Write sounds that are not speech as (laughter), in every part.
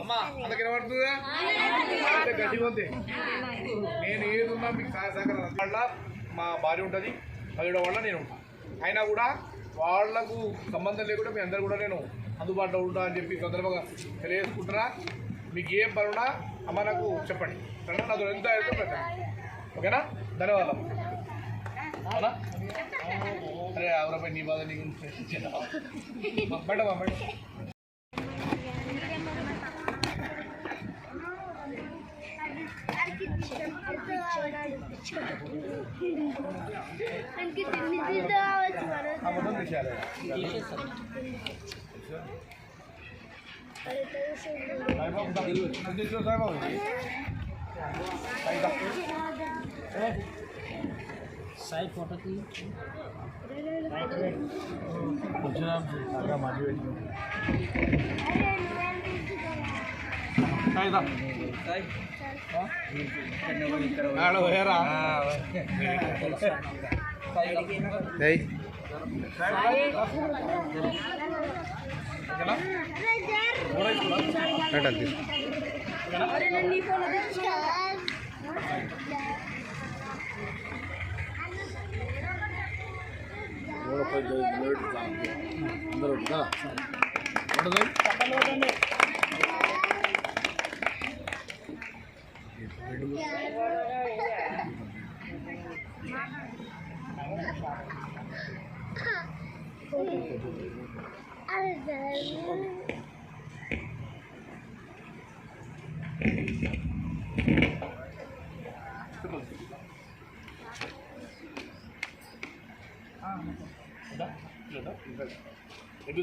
అమ్మా అందుకే పడుతుందా నేను ఏదున్నా మీకు సహాయ సహకారం మా భార్య ఉంటుంది. పదిహేడు వల్ల నేను ఉంటా. అయినా కూడా వాళ్ళకు సంబంధం లేకుండా మీ అందరు కూడా నేను అందుబాటులో ఉంటా అని చెప్పి సందర్భంగా తెలియజేసుకుంటున్నా. మీకు ఏం పని ఉన్నా అమ్మ నాకు చెప్పండి. సరేనా? నాతో ఎంత అయితే పెట్టండి ఓకేనా? ధన్యవాదాలు. అవునా? అరే ఎవరపై నీ బాధ నీకు (laughs) బయట బయట. সাই ফটো তুলি বলছিলাম টাকা মাঝে তাই দা তাই হ্যাঁ হ্যাঁ হ্যাঁ తీ సాయి దా. ఆడ పోయారా? ఓకేనా? ఉండదు? ఉందా? లేదా? ఎగ్గు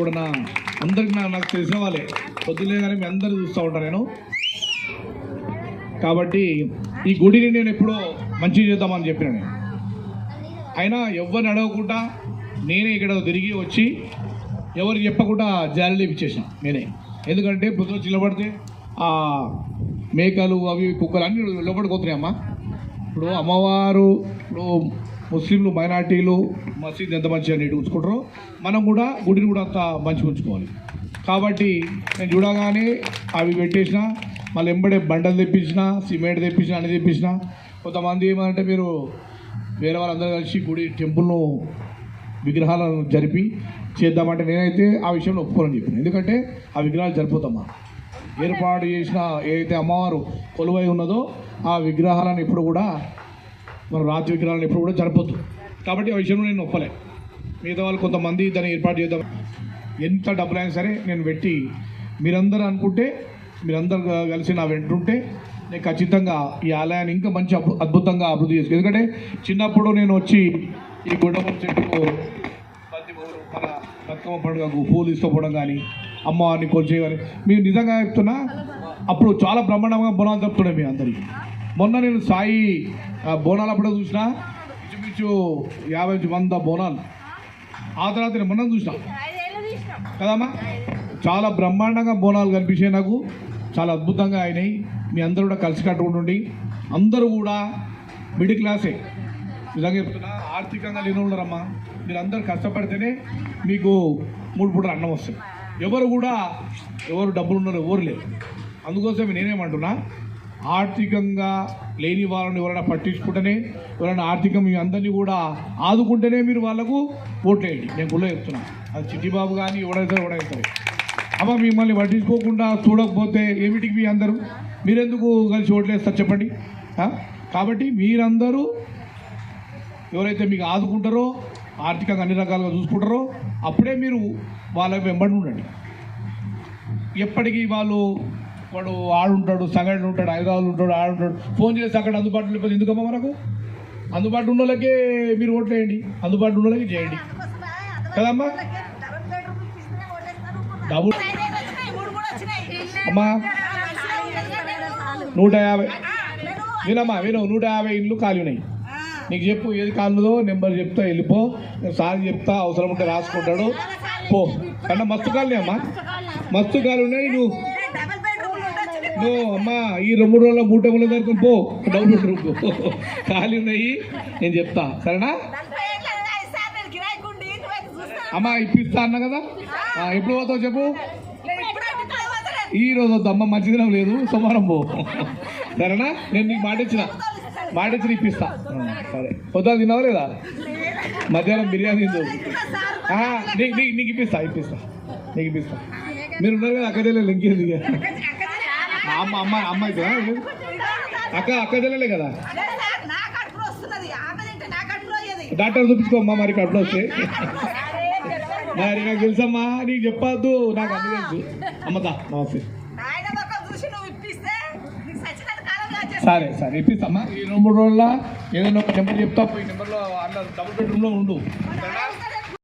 కూడా నా అందరికి నాకు తెలిసిన వాళ్ళే. పొద్దులే కానీ మీ అందరూ చూస్తూ ఉంటాను నేను. కాబట్టి ఈ గుడిని నేను ఎప్పుడో మంచి చేద్దామని చెప్పిన నేను. అయినా ఎవరిని అడగకుండా నేనే ఇక్కడ తిరిగి వచ్చి ఎవరు చెప్పకుండా జాలీలు ఇచ్చేసిన నేనే. ఎందుకంటే పొద్దున చిల్లబడితే మేకలు అవి కుక్కలు అన్నీ లోపలికి పోతున్నాయి ఇప్పుడు అమ్మవారు ఇప్పుడు ముస్లింలు మైనార్టీలు మసీద్ ఎంత మంచిగా నీటి ఉంచుకుంటారో మనం కూడా గుడిని కూడా అంత మంచిగా ఉంచుకోవాలి. కాబట్టి నేను చూడగానే అవి పెట్టేసిన మళ్ళీ ఎంబడే బండలు తెప్పించిన సిమెంట్ తెప్పించిన అన్ని తెప్పించిన కొంతమంది ఏమంటే మీరు వేరే వాళ్ళందరూ కలిసి గుడి టెంపుల్ను విగ్రహాలను జరిపి చేద్దామంటే నేనైతే ఆ విషయంలో ఒప్పుకోనని చెప్పాను. ఎందుకంటే ఆ విగ్రహాలు జరిపోతామా? ఏర్పాటు చేసిన ఏదైతే అమ్మవారు కొలువై ఉన్నదో ఆ విగ్రహాలను ఎప్పుడు కూడా మన రాతి విగ్రహాలను ఎప్పుడు కూడా జరపద్దు. కాబట్టి ఆ విషయంలో నేను ఒప్పలే. మిగతా వాళ్ళు కొంతమంది దాన్ని ఏర్పాటు చేద్దాం. ఎంత డబ్బులైనా సరే నేను పెట్టి మీరందరూ అనుకుంటే మీరందరూ కలిసి నా వెంటుంటే నేను ఖచ్చితంగా ఈ ఆలయాన్ని ఇంకా మంచి అద్భుతంగా అభివృద్ధి చేసుకు ఎందుకంటే చిన్నప్పుడు నేను వచ్చి ఈ గుడ్డమూరు చెట్టుకు బతుకమ్మ పండుగకు పూలు ఇష్టపడడం కానీ అమ్మవారిని కొలిచే కానీ మీరు నిజంగా చెప్తున్నా అప్పుడు చాలా బ్రహ్మాండంగా బోనాలు చెప్తున్నాయి మీ అందరికీ మొన్న నేను సాయి బోనాలు అప్పుడే చూసిన ఇంచుమించు యాభై నుంచి వంద బోనాలు. ఆ తర్వాత నేను మొన్న చూసిన. కదమ్మా? చాలా బ్రహ్మాండంగా బోనాలు కనిపించాయి నాకు. చాలా అద్భుతంగా అయినాయి. మీ అందరూ కూడా కలిసి కట్టుకుంటుండి అందరూ కూడా మిడిల్ క్లాసే. నిజంగా చెప్తున్నా ఆర్థికంగా లేని ఉన్నారమ్మా మీరు కష్టపడితేనే మీకు మూడు పూటలు అన్నం వస్తుంది. ఎవరు కూడా ఎవరు డబ్బులు ఉన్నారు ఎవరు లేరు. అందుకోసం నేనేమంటున్నా ఆర్థికంగా లేని వాళ్ళని ఎవరైనా పట్టించుకుంటేనే ఎవరైనా ఆర్థికంగా మీ అందరినీ కూడా ఆదుకుంటేనే మీరు వాళ్ళకు ఓట్లేయండి నేను గుళ్ళో చెప్తున్నా. అది చిట్టిబాబు కానీ ఎవడైతే ఎవడైతే అమ్మ మిమ్మల్ని పట్టించుకోకుండా చూడకపోతే ఏమిటికి మీ అందరూ? మీరెందుకు కలిసి ఓట్లేస్తారు చెప్పండి? కాబట్టి మీరందరూ ఎవరైతే మీకు ఆదుకుంటారో ఆర్థికంగా అన్ని రకాలుగా చూసుకుంటారో అప్పుడే మీరు వాళ్ళ వెంబడి ఉండండి. ఎప్పటికీ వాళ్ళు వాడు ఆడుంటాడు సంగటి ఉంటాడు హైదరాబాద్ ఉంటాడు ఆడుంటాడు. ఫోన్ చేసి అక్కడ అందుబాటులో లేకపోతే ఎందుకమ్మా మనకు? అందుబాటులో ఉన్న వాళ్ళకే మీరు ఓట్లు వేయండి. అందుబాటులో ఉన్న వాళ్ళకి చేయండి. కదమ్మా? డబుల్ అమ్మా. నూట యాభై. వినమ్మా విను నూట యాభై ఇండ్లు ఖాళీ ఉన్నాయి. నీకు చెప్పు ఏది కాలుదో నెంబర్ చెప్తా వెళ్ళిపో. సార్ చెప్తా అవసరం ఉంటే రాసుకుంటాడు. పో. కన్నా మస్తు కాలనీ అమ్మా. మస్తు కాలు ఉన్నాయి నువ్వు. నువ్వు అమ్మా ఈ రెండు మూడు రోజుల మూట మూల దగ్గర పో. డబ్బులు రూపు ఖాళీ ఉన్నాయి నేను చెప్తా. సరేనా? అమ్మా ఇప్పిస్తా అన్నా కదా. ఎప్పుడు పోతావు చెప్పు? ఈ రోజు వద్దు అమ్మ మంచి దినం లేదు. సోమవారం పో. సరేనా? నేను నీకు మాట ఇచ్చిన. మాట ఇప్పిస్తా ఆ, సరే. పొద్దున తిన్నావా లేదా? మధ్యాహ్నం బిర్యానీ తిందు. నీకు నీకు నీకు ఇప్పిస్తా ఇప్పిస్తా. నీకు ఇప్పిస్తా. మీరు ఉన్నారు కదా అక్క చెల్లెలు ఇంకేంది ఇక? ఆ అమ్మ అమ్మ అమ్మ అయితే అక్క చెల్లెలే కదా? డాక్టర్ చూపించుకోమ్మా మరి కడుపులో వస్తే. మరి నాకు తెలుసమ్మా నీకు చెప్పొద్దు. నాకు అన్ని తెలుసు. అమ్మతా నమస్తే. సరే సరే. ఇప్పిస్తామ్మా ఈ రెండు మూడు రోజుల ఏదైనా ఒక నెంబర్ చెప్తా. ఈ నెంబర్లో అన్న డబుల్ బెడ్రూమ్లో ఉండు. సరేనా